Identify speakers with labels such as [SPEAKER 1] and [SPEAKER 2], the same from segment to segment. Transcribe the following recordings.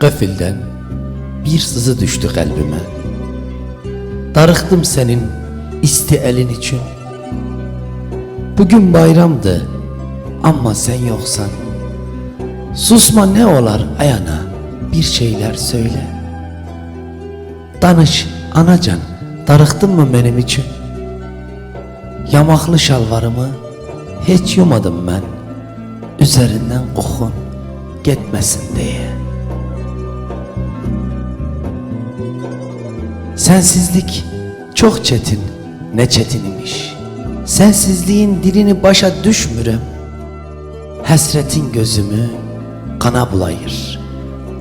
[SPEAKER 1] Gafilden bir sızı düştü kalbime. Darıktım senin isti elin için. Bugün bayramdı ama sen yoksan. Susma ne olar ayana bir şeyler söyle. Danış anacan darıktın mı benim için? Yamaklı şalvarımı hiç yumadım ben. Üzerinden kokun gitmesin diye. Sensizlik çok çetin, ne çetin imiş. Sensizliğin dilini başa düşmürem. Hasretin gözümü kana bulayır.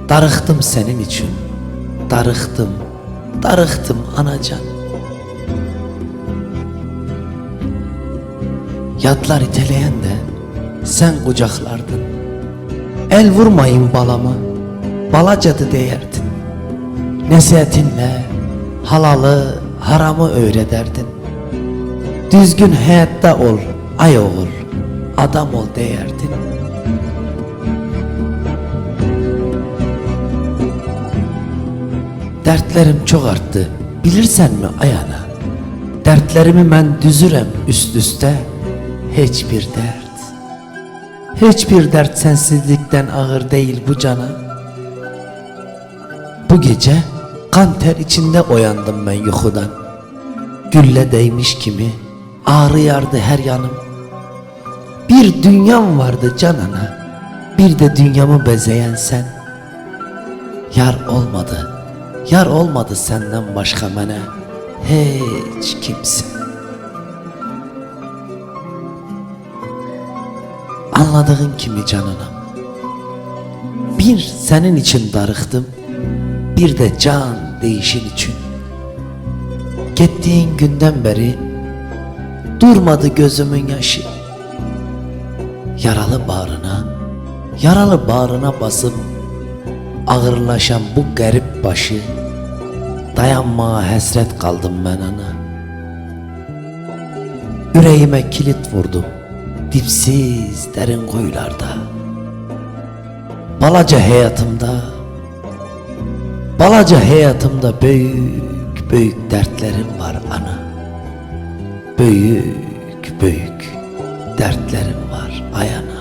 [SPEAKER 1] Darıktım senin için, darıktım, darıktım anacan. Yadlar iteleyen de sen kucaklardın. El vurmayın balama, balacadı değerdin. Nesihatinle halalı haramı öğreterdin. Düzgün hayatta ol, ay oğul, adam ol değerdin. Dertlerim çok arttı, bilirsen mi ayana? Dertlerimi ben düzürem üst üste, hiçbir dert. Hiçbir dert sensizlikten ağır değil bu cana. Bu gece kan ter içinde uyandım ben yuhudan. Gülle değmiş kimi ağrıyardı her yanım. Bir dünyam vardı canana, bir de dünyamı bezeyen sen. Yar olmadı, yar olmadı senden başka mene hiç kimse. Anladığın kimi cananam. Bir senin için darıktım, bir de can değişin için. Gittiğin günden beri durmadı gözümün yaşı. Yaralı bağrına, yaralı bağrına basıp ağırlaşan bu garip başı dayanmaya hasret kaldım ben ana. Yüreğime kilit vurdum dipsiz derin kuyularda. Balaca hayatımda Balaca hayatımda büyük büyük dertlerim var ana. Büyük büyük dertlerim var ayana.